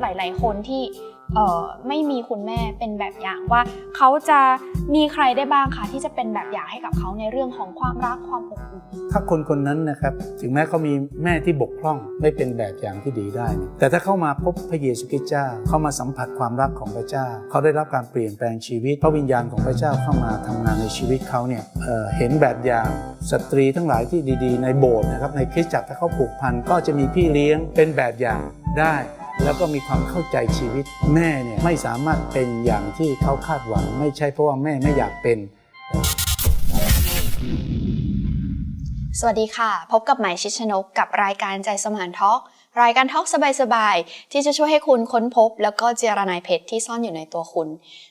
หลาย ๆ คนที่เออไม่มีคุณแม่เป็นแบบอย่างว่า เขาจะมีใครได้บ้างคะที่จะเป็นแบบอย่างให้กับเขาในเรื่องของความรักความอบอุ่นถ้าคนคนนั้นนะครับถึงแม้เขามีแม่ที่บกพร่องไม่เป็นแบบอย่างที่ดีได้ แต่ถ้าเข้ามาพบพระเยซูคริสต์เจ้าเข้ามาสัมผัสความรักของพระเจ้า เขาได้รับการเปลี่ยนแปลงชีวิตพระวิญญาณของพระเจ้าเข้ามาทำงานในชีวิตเขาเนี่ยเเห็นแบบอย่างสตรีทั้งหลายที่ดี ๆ ในโบสถ์นะครับในคริสตจักรถ้าเขาผูกพันก็จะมีพี่เลี้ยงเป็นแบบอย่างได้ แล้วก็มีความเข้าใจชีวิต แม่เนี่ยไม่สามารถเป็นอย่างที่เขาคาดหวัง ไม่ใช่เพราะว่าแม่ไม่อยากเป็น สวัสดีค่ะ พบกับไหมายชิดชนกกับรายการใจสมานทอล์กรายการทอล์กสบายๆ ที่จะช่วยให้คุณค้นพบ แล้วก็เจรนายเพชรที่ซ่อนอยู่ในตัวคุณ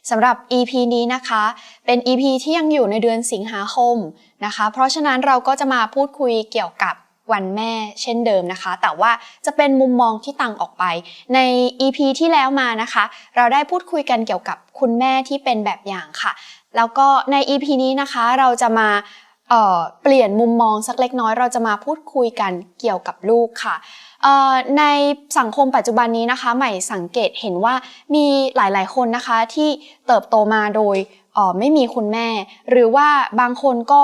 สำหรับ EP นี้นะคะ เป็น EP ที่ยังอยู่ในเดือนสิงหาคมนะคะ เพราะฉะนั้นเราก็จะมาพูดคุยเกี่ยวกับ วันแม่เช่นเดิมนะคะ แต่ว่าจะเป็นมุมมองที่ต่างออกไป ใน EP ที่แล้วมานะคะ เราได้พูดคุยกันเกี่ยวกับคุณแม่ที่เป็นแบบอย่างค่ะ แล้วก็ใน EP นี้นะคะเราจะมาเเปลี่ยนมุมมองสักเล็กน้อยเราจะมาพูดคุยกันเกี่ยวกับลูกค่ะในสังคมปัจจุบันนี้นะคะ ใหม่สังเกตเห็นว่ามีหลายๆคนนะคะที่เติบโตมาโดยไม่มีคุณแม่ หรือว่าบางคนก็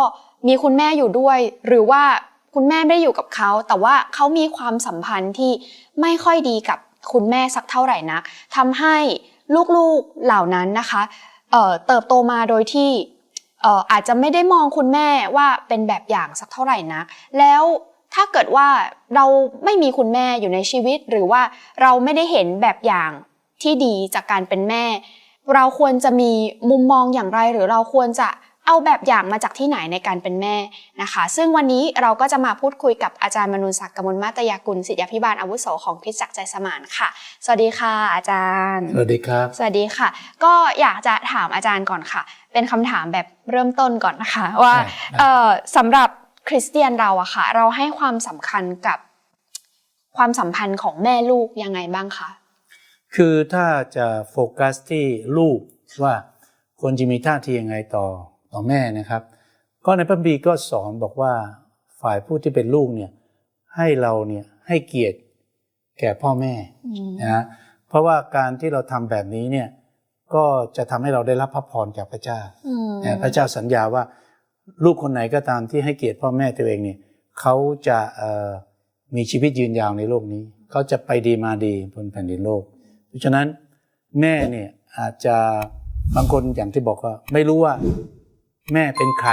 มีคุณแม่อยู่ด้วย หรือว่า คุณแม่ไม่ได้อยู่กับเขา แต่ว่าเขามีความสัมพันธ์ที่ไม่ค่อยดีกับคุณแม่สักเท่าไหร่นักทำให้ลูกๆเหล่านั้นนะคะเอ่อเติบโตมาโดยที่เอ่ออาจจะไม่ได้มองคุณแม่ว่าเป็นแบบอย่างสักเท่าไหร่นัก แล้วถ้าเกิดว่าเราไม่มีคุณแม่อยู่ในชีวิต หรือว่าเราไม่ได้เห็นแบบอย่างที่ดีจากการเป็นแม่ เราควรจะมีมุมมองอย่างไร หรือเราควรจะ เอาแบบอย่างมาจากที่ไหนในการเป็นแม่นะคะ ซึ่งวันนี้เราก็จะมาพูดคุยกับอาจารย์มนุนศักดิ์กมลมาตยากุลศิษยาภิบาลอาวุโสของคริสตจักรใจสมานค่ะ สวัสดีค่ะ อาจารย์ สวัสดีครับ สวัสดีค่ะ ก็อยากจะถามอาจารย์ก่อนค่ะ เป็นคำถามแบบเริ่มต้นก่อนนะคะ ว่าได้ได้เอ่อสำหรับคริสเตียนเราอะค่ะ เราให้ความสำคัญกับความสัมพันธ์ของแม่ลูกยังไงบ้างคะคือถ้าจะโฟกัสที่ลูกว่าควรจะมีท่าทียังไงต่อ ต่อแม่นะครับ ก็ในพระคัมภีร์ก็สอนบอกว่าฝ่ายผู้ที่เป็นลูกเนี่ยให้เราเนี่ยให้เกียรติแก่พ่อแม่นะฮะเพราะว่าการที่เราทำแบบนี้เนี่ยก็จะทำให้เราได้รับพระพรจากพระเจ้าอืมนะพระเจ้าสัญญาว่าลูกคนไหนก็ตามที่ให้เกียรติพ่อแม่ตัวเองเนี่ยเขาจะเอ่อมีชีวิตยืนยาวในโลกนี้ เขาจะไปดีมาดีบนแผ่นดินโลก เพราะฉะนั้นแม่เนี่ยอาจจะบางคนอย่างที่บอกว่า ไม่รู้ว่า แม่เป็นใคร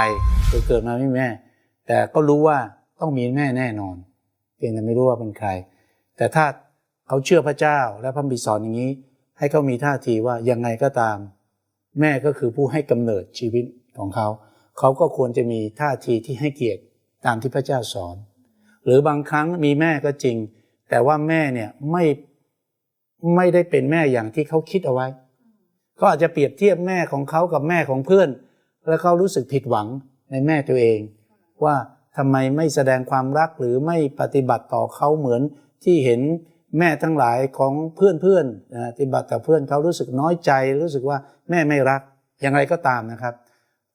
เกิดมาไม่แม่ แต่ก็รู้ว่าต้องมีแม่แน่นอนเพียงแต่ไม่รู้ว่าเป็นใคร แต่ถ้าเขาเชื่อพระเจ้าและพระบิดสอนอย่างนี้ ให้เขามีท่าทีว่ายังไงก็ตาม แม่ก็คือผู้ให้กำเนิดชีวิตของเขา เขาก็ควรจะมีท่าทีที่ให้เกียรติตามที่พระเจ้าสอน หรือบางครั้งมีแม่ก็จริง แต่ว่าแม่เนี่ยไม่ไม่ได้เป็นแม่อย่างที่เขาคิดเอาไว้ ก็อาจจะเปรียบเทียบแม่ของเขากับแม่ของเพื่อน แล้วเขารู้สึกผิดหวังในแม่ตัวเอง ว่าทำไมไม่แสดงความรักหรือไม่ปฏิบัติต่อเขาเหมือนที่เห็นแม่ทั้งหลายของเพื่อนเพื่อนๆปฏิบัติต่อเพื่อนเขารู้สึกน้อยใจ รู้สึกว่าแม่ไม่รักอย่างไรก็ตามนะครับ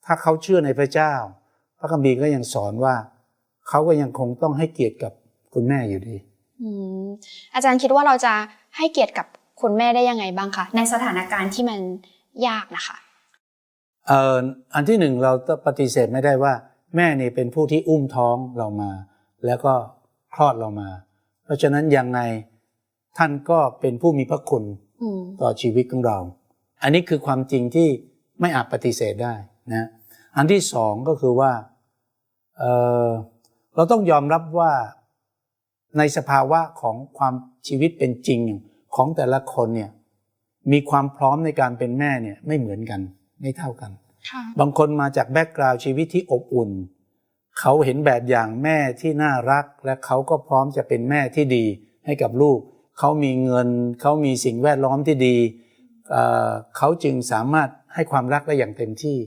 ถ้าเขาเชื่อในพระเจ้า พระคัมภีร์ก็ยังสอนว่าเขาก็ยังคงต้องให้เกียรติกับคุณแม่อยู่ดีอาจารย์คิดว่าเราจะให้เกียรติกับคุณแม่ได้ยังไงบ้างคะในสถานการณ์ที่มันยากนะคะ อ่ออันที่หนึ่งเราต้องปฏิเสธไม่ได้ว่า แม่นี่เป็นผู้ที่อุ้มท้องเรามา แล้วก็คลอดเรามา เพราะฉะนั้นยังไงท่านก็เป็นผู้มีพระคุณอืมต่อชีวิตของเรา อันนี้คือความจริงที่ไม่อาจปฏิเสธได้นะอันที่สองก็คือว่าเอ่อเราต้องยอมรับว่าในสภาวะของความชีวิตเป็นจริงของแต่ละคนเนี่ยมีความพร้อมในการเป็นแม่เนี่ยไม่เหมือนกันไม่เท่ากันค่ะ บางคนมาจากแบ็กกราวด์ชีวิตที่อบอุ่น เขาเห็นแบบอย่างแม่ที่น่ารัก และเขาก็พร้อมจะเป็นแม่ที่ดีให้กับลูก เขามีเงิน เขามีสิ่งแวดล้อมที่ดี เขาจึงสามารถให้ความรักได้อย่างเต็มที่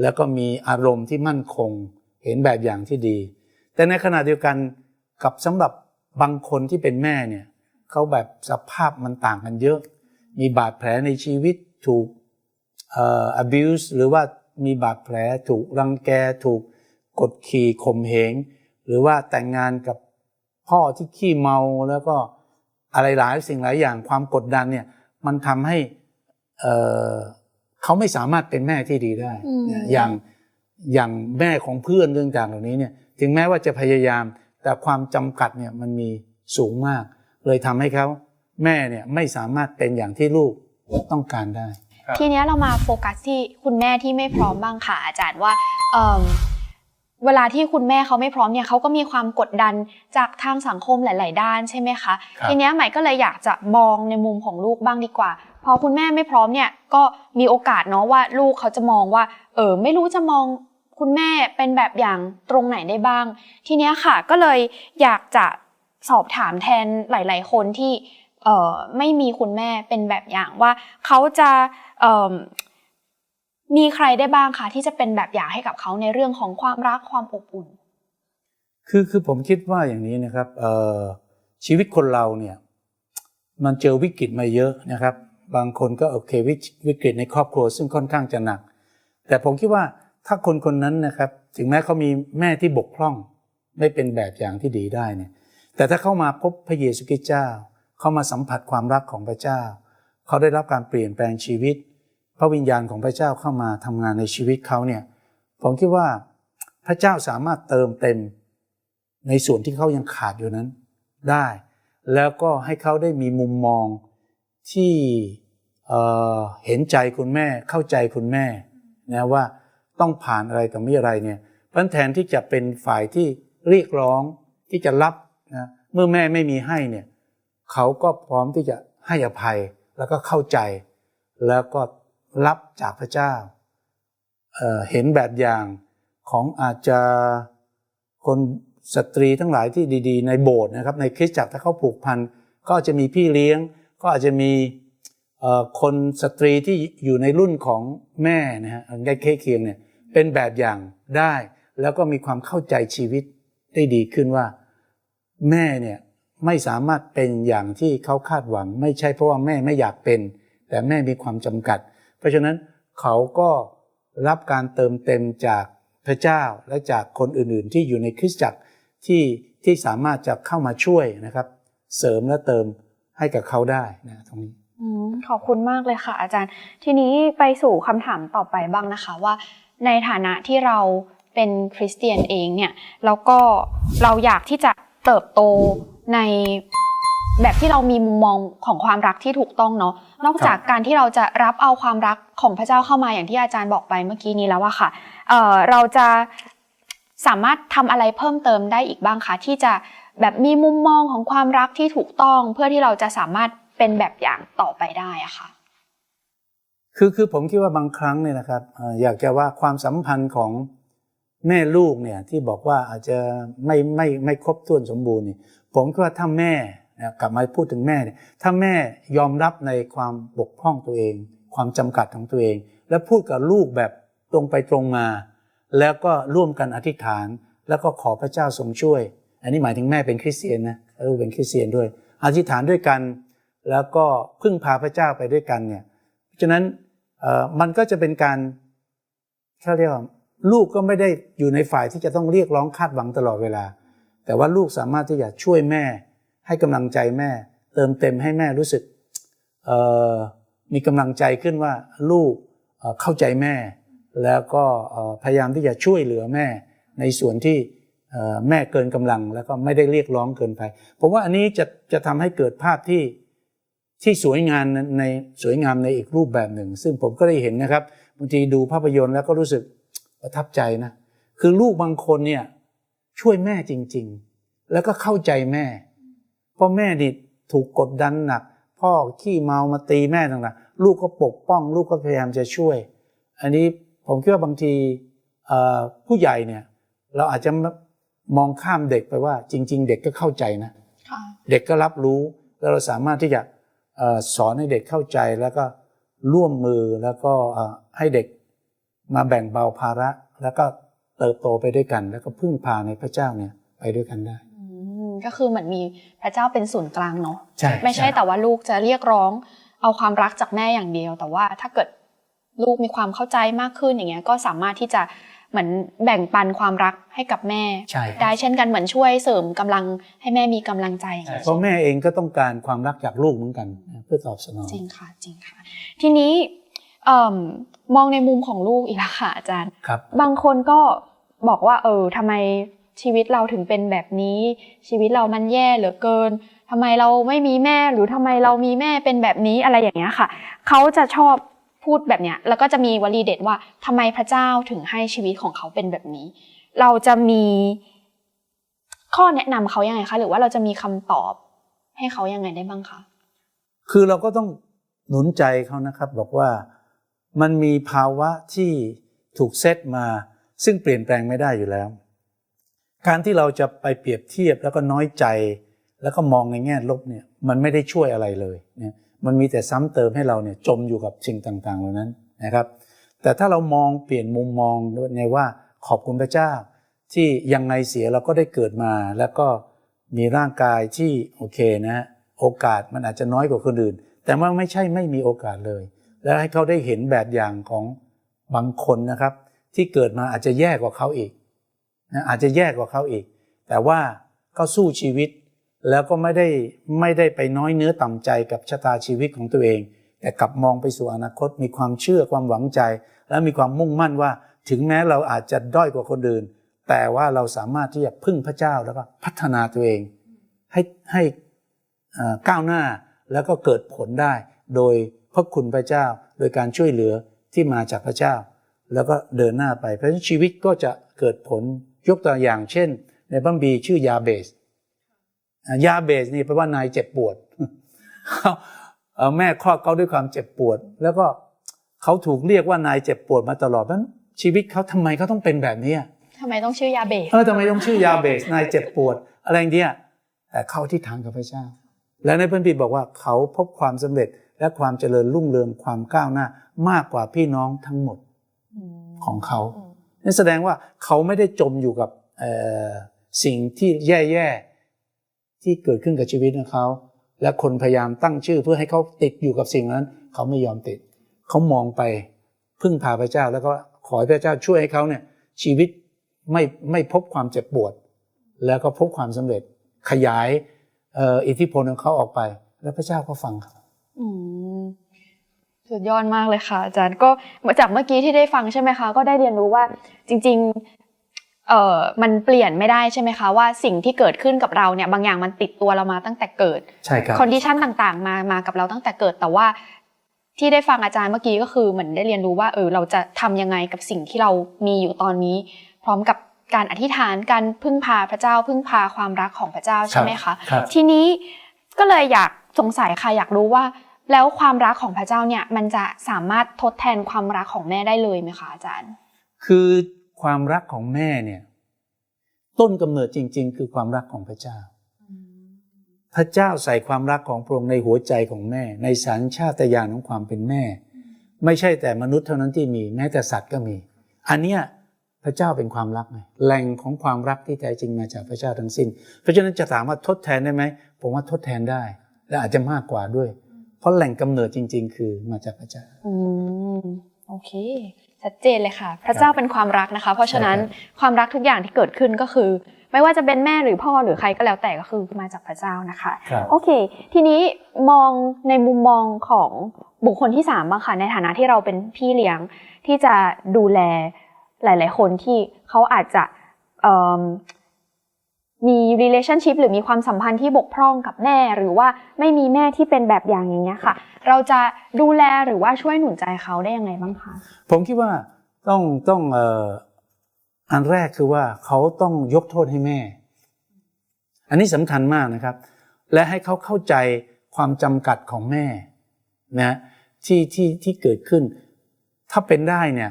แล้วก็มีอารมณ์ที่มั่นคง เห็นแบบอย่างที่ดี แต่ในขณะเดียวกันกับสำหรับบางคนที่เป็นแม่เนี่ยเขาแบบสภาพมันต่างกันเยอะ มีบาดแผลในชีวิตถูก abuse หรือว่ามีบาดแผลถูกรังแกถูกกดขี่ข่มเหง หรือว่าแต่งงานกับพ่อที่ขี้เมาแล้วก็อะไรหลายสิ่งหลายอย่างความกดดันเนี่ยมันทำให้เอ่อเขาไม่สามารถเป็นแม่ที่ดีได้อืมนะอย่างอย่างแม่ของเพื่อนเรื่องต่างเหล่านี้เนี่ยถึงแม้ว่าจะพยายาม แต่ความจำกัดเนี่ยมันมีสูงมาก เลยทำให้เขาแม่เนี่ยไม่สามารถเป็นอย่างที่ลูกต้องการได้ครับ ทีเนี้ยเรามาโฟกัสที่คุณแม่ที่ไม่พร้อมบ้างค่ะอาจารย์ว่าเอิ่มเวลาที่คุณแม่เขาไม่พร้อมเนี่ยเขาก็มีความกดดันจากทางสังคมหลาย ๆ ด้านใช่ไหมคะครับทีเนี้ยใหม่ก็เลยอยากจะมองในมุมของลูกบ้างดีกว่า พอคุณแม่ไม่พร้อมเนี่ยก็มีโอกาสเนาะว่าลูกเขาจะมองว่า เออไม่รู้จะมองคุณแม่เป็นแบบอย่างตรงไหนได้บ้าง ทีเนี้ยค่ะก็เลยอยากจะสอบถามแทนหลาย ๆ คนที่เอ่อ ไม่มีคุณแม่เป็นแบบอย่างว่าเขาจะเอิ่มมีใครได้บ้างคะที่จะเป็นแบบอย่างให้กับเขาในเรื่องของความรักความอบอุ่น คือคือผมคิดว่าอย่างนี้นะครับเอ่อชีวิตคนเราเนี่ยมันเจอวิกฤตมาเยอะนะครับ บางคนก็โอเควิวิกฤตในครอบครัวซึ่งค่อนข้างจะหนัก แต่ผมคิดว่าถ้าคนคนนั้นนะครับ ถึงแม้เขามีแม่ที่บกพร่อง ไม่เป็นแบบอย่างที่ดีได้เนี่ยแต่ถ้าเข้ามาพบพระเยซูคริสต์เจ้า เข้ามาสัมผัสความรักของพระเจ้า เขาได้รับการเปลี่ยนแปลงชีวิต พระวิญญาณของพระเจ้าเข้ามาทำงานในชีวิตเขาเนี่ยผมคิดว่าพระเจ้าสามารถเติมเต็มในส่วนที่เขายังขาดอยู่นั้นได้ แล้วก็ให้เขาได้มีมุมมองที่เเห็นใจคุณแม่เข้าใจคุณแม่นะว่าต้องผ่านอะไรต่อไม่อะไรเนี่ยพันแทนที่จะเป็นฝ่ายที่เรียกร้องที่จะรับนะเมื่อแม่ไม่มีให้เนี่ย เขาก็พร้อมที่จะให้อภัยแล้วก็เข้าใจ แล้วก็รับจากพระเจ้าเเห็นแบบอย่างของอาจจะคนสตรีทั้งหลายที่ดี ๆ ในโบสถ์นะครับในคริสตจักรถ้าเขาผูกพันก็อาจจะมีพี่เลี้ยง ก็อาจจะมีคนสตรีที่อยู่ในรุ่นของแม่นะฮะใกล้เคียงเนี่ยเป็นแบบอย่างได้ แล้วก็มีความเข้าใจชีวิตได้ดีขึ้นว่า แม่เนี่ย ไม่สามารถเป็นอย่างที่เขาคาดหวัง ไม่ใช่เพราะว่าแม่ไม่อยากเป็น แต่แม่มีความจำกัด เพราะฉะนั้นเขาก็รับการเติมเต็มจากพระเจ้าและจากคนอื่นๆ ที่อยู่ในคริสตจักรที่ที่สามารถจะเข้ามาช่วยนะครับ เสริมและเติมให้กับเขาได้นะตรงนี้อขอบคุณมากเลยค่ะ อาจารย์ ทีนี้ไปสู่คำถามต่อไปบ้างนะคะว่า ในฐานะที่เราเป็นคริสเตียนเองเนี่ยแล้วก็เราอยากที่จะเติบโต ในแบบที่เรามีมุมมองของความรักที่ถูกต้องเนาะนอกจากการที่เราจะรับเอาความรักของพระเจ้าเข้ามาอย่างที่อาจารย์บอกไปเมื่อกี้นี้แล้วอะค่ะเอ่อเราจะสามารถทำอะไรเพิ่มเติมได้อีกบ้างคะที่จะแบบมีมุมมองของความรักที่ถูกต้อง เพื่อที่เราจะสามารถเป็นแบบอย่างต่อไปได้อะค่ะคือคือผมคิดว่าบางครั้งเนี่ยนะครับเอ่ออยากจะว่าความสัมพันธ์ของแม่ลูกเนี่ยที่บอกว่าอาจจะไม่ไม่ไม่ครบถ้วนสมบูรณ์เนี่ย ผมคิดว่าถ้าแม่กลับมาพูดถึงแม่เนี่ยถ้าแม่ยอมรับในความบกพร่องตัวเอง ความจำกัดของตัวเอง แล้วพูดกับลูกแบบตรงไปตรงมา แล้วก็ร่วมกันอธิษฐาน แล้วก็ขอพระเจ้าทรงช่วย อันนี้หมายถึงแม่เป็นคริสเตียนนะลูกเป็นคริสเตียนด้วย อธิษฐานด้วยกัน แล้วก็พึ่งพาพระเจ้าไปด้วยกันเนี่ยเพราะฉะนั้นมันก็จะเป็นการเขาเรียกว่าลูกก็ไม่ได้อยู่ในฝ่ายที่จะต้องเรียกร้องคาดหวังตลอดเวลา แต่ว่าลูกสามารถที่จะช่วยแม่ ให้กำลังใจแม่ เติมเต็มให้แม่รู้สึกมีกำลังใจขึ้นว่าลูกเข้าใจแม่ แล้วก็พยายามที่จะช่วยเหลือแม่ ในส่วนที่แม่เกินกำลัง แล้วก็ไม่ได้เรียกร้องเกินไปผมว่าอันนี้จะจะทำให้เกิดภาพที่ที่สวยงามในสวยงามในอีกรูปแบบหนึ่ง ซึ่งผมก็ได้เห็นนะครับบางทีดูภาพยนตร์แล้วก็รู้สึกประทับใจนะคือลูกบางคนเนี่ย ช่วยแม่จริง ๆ แล้วก็เข้าใจแม่ เพราะแม่นี่ถูกกดดันหนัก พ่อขี้เมามาตีแม่ต่างๆ ลูกก็ปกป้อง ลูกก็พยายามจะช่วย อันนี้ผมคิดว่าบางทีเอ่อผู้ใหญ่เนี่ย เราอาจจะมองข้ามเด็กไปว่า จริง ๆ เด็กก็เข้าใจนะค่ะเด็กก็รับรู้แล้วเราสามารถที่จะเอ่อสอนให้เด็กเข้าใจแล้วก็ร่วมมือแล้วก็เอ่อให้เด็กมาแบ่งเบาภาระแล้วก็ เติบโตไปด้วยกัน แล้วก็พึ่งพาในพระเจ้าเนี่ยไปด้วยกันได้อืมก็คือเหมือนมีพระเจ้าเป็นศูนย์กลางเนาะใช่ไม่ใช่แต่ว่าลูกจะเรียกร้องเอาความรักจากแม่อย่างเดียว แต่ว่าถ้าเกิดลูกมีความเข้าใจมากขึ้นอย่างเงี้ยก็สามารถที่จะเหมือนแบ่งปันความรักให้กับแม่ใช่ได้เช่นกันเหมือนช่วยเสริมกำลังให้แม่มีกำลังใจอย่างใช่นี้เพราะแม่เองก็ต้องการความรักจากลูกเหมือนกันนะเพื่อตอบสนองจริงค่ะจริงค่ะ ทีนี้เอิ่มมองในมุมของลูกอีกแล้วค่ะอาจารย์ครับ บางคนก็บอกว่า เออทำไมชีวิตเราถึงเป็นแบบนี้ ชีวิตเรามันแย่เหลือเกินทำไมเราไม่มีแม่หรือทำไมเรามีแม่เป็นแบบนี้อะไรอย่างเงี้ยค่ะเขาจะชอบพูดแบบเนี้ยแล้วก็จะมีวลีเด็ดว่าทำไมพระเจ้าถึงให้ชีวิตของเขาเป็นแบบนี้ เราจะมีข้อแนะนำเขายังไงคะ หรือว่าเราจะมีคำตอบให้เขายังไงได้บ้างคะคือเราก็ต้องหนุนใจเขานะครับ บอกว่า มันมีภาวะที่ถูกเซตมา ซึ่งเปลี่ยนแปลงไม่ได้อยู่แล้ว การที่เราจะไปเปรียบเทียบแล้วก็น้อยใจ แล้วก็มองในแง่ลบเนี่ยมันไม่ได้ช่วยอะไรเลยเนี่ยมันมีแต่ซ้ำเติมให้เราเนี่ยจมอยู่กับสิ่งต่างๆเหล่านั้นนะครับ แต่ถ้าเรามองเปลี่ยนมุมมองในว่าขอบคุณพระเจ้า ที่ยังไงเสียเราก็ได้เกิดมา แล้วก็มีร่างกายที่โอเคนะโอกาสมันอาจจะน้อยกว่าคนอื่น แต่ว่าไม่ใช่ไม่มีโอกาสเลย แล้วให้เขาได้เห็นแบบอย่างของบางคนนะครับ ที่เกิดมาอาจจะแย่กว่าเขาอีกนะอาจจะแย่กว่าเขาอีก แต่ว่าก็สู้ชีวิต แล้วก็ไม่ได้ไม่ได้ไปน้อยเนื้อต่ำใจกับชะตาชีวิตของตัวเอง แต่กลับมองไปสู่อนาคต มีความเชื่อความหวังใจ และมีความมุ่งมั่นว่า ถึงแม้เราอาจจะด้อยกว่าคนอื่น แต่ว่าเราสามารถที่จะพึ่งพระเจ้าแล้วก็พัฒนาตัวเอง ให้ให้ก้าวหน้าแล้วก็เกิดผลได้โดย พระคุณพระเจ้า โดยการช่วยเหลือที่มาจากพระเจ้า แล้วก็เดินหน้าไป เพราะฉะนั้นชีวิตก็จะเกิดผลยกตัวอย่างเช่น ในบัมบีร์ชื่อยาเบสอะยาเบสนี่แปลว่านายเจ็บปวดเขาเอ่อแม่คลอดเขาด้วยความเจ็บปวด แล้วก็เขาถูกเรียกว่านายเจ็บปวดมาตลอดเพราะฉะนั้นชีวิตเขาทำไมเขาต้องเป็นแบบนี้อะทำไมต้องชื่อยาเบสเออทำไมต้องชื่อยาเบสนายเจ็บปวด อะไรอย่างเงี้ยแต่เข้าที่ทางกับพระเจ้า และในพระคัมภีร์บอกว่าเขาพบความสำเร็จ และความเจริญรุ่งเรืองความก้าวหน้ามากกว่าพี่น้องทั้งหมดของเขานั่นแสดงว่าเขาไม่ได้จมอยู่กับเอ่อสิ่งที่แย่ๆที่เกิดขึ้นกับชีวิตของเขา และคนพยายามตั้งชื่อเพื่อให้เขาติดอยู่กับสิ่งนั้น เขาไม่ยอมติด เขามองไปพึ่งพาพระเจ้า แล้วก็ขอให้พระเจ้าช่วยให้เขาเนี่ยชีวิตไม่ไม่พบความเจ็บปวด แล้วก็พบความสำเร็จขยายเอ่ออิทธิพลของเขาออกไป แล้วพระเจ้าก็ฟังเขาอืม สุดยอดมากเลยค่ะ อาจารย์ก็จากเมื่อกี้ที่ได้ฟังใช่ไหมคะ ก็ได้เรียนรู้ว่าจริงๆเอ่อมันเปลี่ยนไม่ได้ใช่ไหมคะ ว่าสิ่งที่เกิดขึ้นกับเราเนี่ยบางอย่างมันติดตัวเรามาตั้งแต่เกิดใช่ครับคอนดิชันต่างๆ มามากับเราตั้งแต่เกิดแต่ว่าที่ได้ฟังอาจารย์เมื่อกี้ก็คือเหมือนได้เรียนรู้ว่าเออเราจะทำยังไงกับสิ่งที่เรามีอยู่ตอนนี้ พร้อมกับการอธิษฐานการพึ่งพาพระเจ้า พึ่งพาความรักของพระเจ้าใช่ไหมคะครับทีนี้ก็เลยอยากสงสัยค่ะอยากรู้ว่า แล้วความรักของพระเจ้าเนี่ยมันจะสามารถทดแทนความรักของแม่ได้เลยไหมคะอาจารย์ คือความรักของแม่เนี่ยต้นกำเนิดจริง ๆ คือความรักของพระเจ้า พระเจ้าใส่ความรักของพระองค์ในหัวใจของแม่ ในสัญชาตญาณของความเป็นแม่ ไม่ใช่แต่มนุษย์เท่านั้นที่มีแม้แต่สัตว์ก็มี อันเนี้ยพระเจ้าเป็นความรักไงแหล่งของความรักที่แท้จริงมาจากพระเจ้าทั้งสิ้น เพราะฉะนั้นจะถามว่าทดแทนได้ไหมผมว่าทดแทนได้ และอาจจะมากกว่าด้วย เพราะแหล่งกำเนิดจริง ๆ คือมาจากพระเจ้าอืมโอเคชัดเจนเลยค่ะ พระเจ้าเป็นความรักนะคะ เพราะฉะนั้นใช่ครับความรักทุกอย่างที่เกิดขึ้นก็คือ ไม่ว่าจะเป็นแม่หรือพ่อหรือใครก็แล้วแต่ก็คือมาจากพระเจ้านะคะครับโอเค ทีนี้มองในมุมมองของบุคคลที่สามบ้างค่ะในฐานะที่เราเป็นพี่เลี้ยงที่จะดูแลหลาย ๆ คนที่เขาอาจจะเอิ่ มมี relationship หรือมีความสัมพันธ์ที่บกพร่องกับแม่ หรือว่าไม่มีแม่ที่เป็นแบบอย่างอย่างเงี้ยค่ะ เราจะดูแลหรือว่าช่วยหนุนใจเขาได้ยังไงบ้างคะผมคิดว่าต้องต้องเอ่ออันแรกคือว่าเขาต้องยกโทษให้แม่ อันนี้สำคัญมากนะครับ และให้เขาเข้าใจความจำกัดของแม่นะที่ที่ที่เกิดขึ้น ถ้าเป็นได้เนี่ย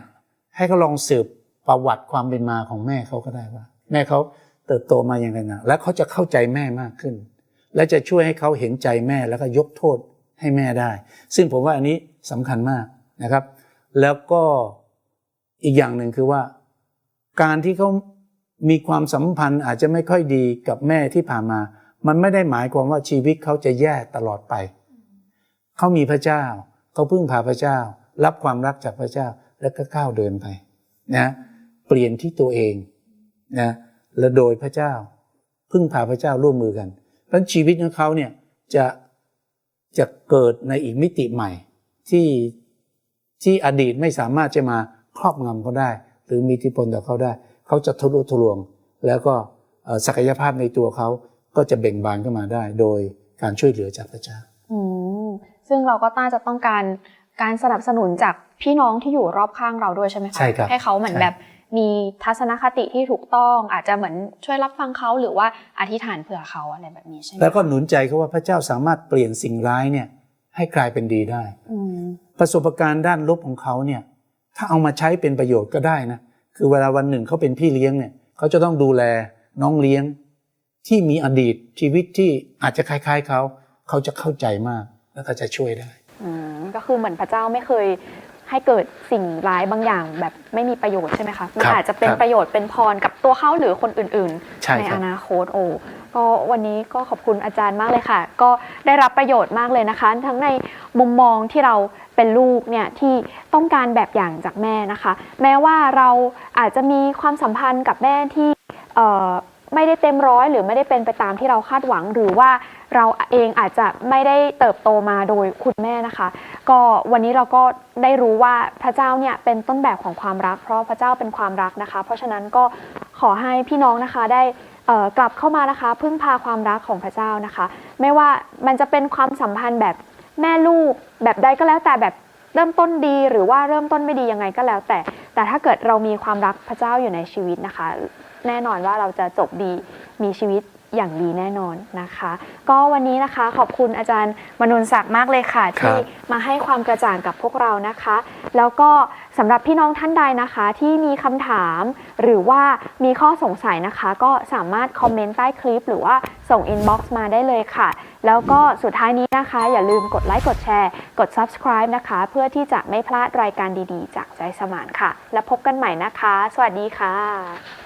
ให้เขาลองสืบประวัติความเป็นมาของแม่เขาก็ได้ว่า แม่เขา เติบโตมาอย่างไรนะและเขาจะเข้าใจแม่มากขึ้น และจะช่วยให้เขาเห็นใจแม่แล้วก็ยกโทษให้แม่ได้ ซึ่งผมว่าอันนี้สำคัญมากนะครับ แล้วก็อีกอย่างหนึ่งคือว่า การที่เขามีความสัมพันธ์อาจจะไม่ค่อยดีกับแม่ที่ผ่านมา มันไม่ได้หมายความว่าชีวิตเขาจะแย่ตลอดไป เขามีพระเจ้า เขาพึ่งพาพระเจ้า รับความรักจากพระเจ้าแล้วก็ก้าวเดินไปนะเปลี่ยนที่ตัวเองนะ และโดยพระเจ้า พึ่งพาพระเจ้าร่วมมือกันเพราะฉะนั้นชีวิตของเขาเนี่ยจะจะเกิดในอีกมิติใหม่ที่ที่อดีตไม่สามารถจะมาครอบงำเขาได้ หรือมีอิทธิพลต่อเขาได้ เขาจะทะลุทะลวง แล้วก็เอ่อศักยภาพในตัวเขาก็จะเบ่งบานขึ้นมาได้ โดยการช่วยเหลือจากพระเจ้าอืมซึ่งเราก็น่าจะต้องการการสนับสนุนจากพี่น้องที่อยู่รอบข้างเราด้วยใช่ไหมคะใช่ครับให้เขาเหมือนใช่แบบ มีทัศนคติที่ถูกต้องอาจจะเหมือนช่วยรับฟังเขาหรือว่าอธิษฐานเผื่อเขาอะไรแบบนี้ใช่ไหมแล้วก็หนุนใจเขาว่าพระเจ้าสามารถเปลี่ยนสิ่งร้ายเนี่ยให้กลายเป็นดีได้อืมประสบการณ์ด้านลบของเขาเนี่ยถ้าเอามาใช้เป็นประโยชน์ก็ได้นะคือเวลาวันหนึ่งเขาเป็นพี่เลี้ยงเนี่ยเขาจะต้องดูแลน้องเลี้ยง ที่มีอดีตชีวิตที่อาจจะคล้าย ๆเขาเขาจะเข้าใจมากแล้วก็จะช่วยได้อืมก็คือเหมือนพระเจ้าไม่เคย ให้เกิดสิ่งร้ายบางอย่างแบบไม่มีประโยชน์ใช่ไหมคะมันครับอาจจะเป็นครับประโยชน์เป็นพรกับตัวเขาหรือคนอื่นใช่ๆในครัอบนาคตโอ้ก็วันนี้ก็ขอบคุณอาจารย์มากเลยค่ะ ก็ได้รับประโยชน์มากเลยนะคะ ทั้งในมุมมองที่เราเป็นลูกเนี่ยที่ต้องการแบบอย่างจากแม่นะคะ แม้ว่าเราอาจจะมีความสัมพันธ์กับแม่ที่เอ่อไม่ได้เต็มร้อยหรือไม่ได้เป็นไปตามที่เราคาดหวังหรือว่า เราเองอาจจะไม่ได้เติบโตมาโดยคุณแม่นะคะ ก็วันนี้เราก็ได้รู้ว่าพระเจ้าเนี่ยเป็นต้นแบบของความรัก เพราะพระเจ้าเป็นความรักนะคะ เพราะฉะนั้นก็ขอให้พี่น้องนะคะได้กลับเข้ามานะคะพึ่งพาความรักของพระเจ้านะคะ ไม่ว่ามันจะเป็นความสัมพันธ์แบบแม่ลูกแบบใดก็แล้วแต่แบบเริ่มต้นดีหรือว่าเริ่มต้นไม่ดียังไงก็แล้วแต่ แต่ถ้าเกิดเรามีความรักพระเจ้าอยู่ในชีวิตนะคะ แน่นอนว่าเราจะจบดีมีชีวิต อย่างดีแน่นอนนะคะ ก็วันนี้นะคะขอบคุณอาจารย์มนุนศักดิ์มากเลยค่ะครับที่มาให้ความกระจ่างกับพวกเรานะคะ แล้วก็สำหรับพี่น้องท่านใดนะคะ ที่มีคำถาม หรือว่ามีข้อสงสัยนะคะ ก็สามารถคอมเมนต์ใต้คลิป หรือว่าส่งอินบ็อกซ์มาได้เลยค่ะ แล้วก็สุดท้ายนี้นะคะ อย่าลืมกดไลค์กดแชร์ กด subscribe นะคะ เพื่อที่จะไม่พลาดรายการดีๆ จากใจสมานค่ะ แล้วพบกันใหม่นะคะ สวัสดีค่ะ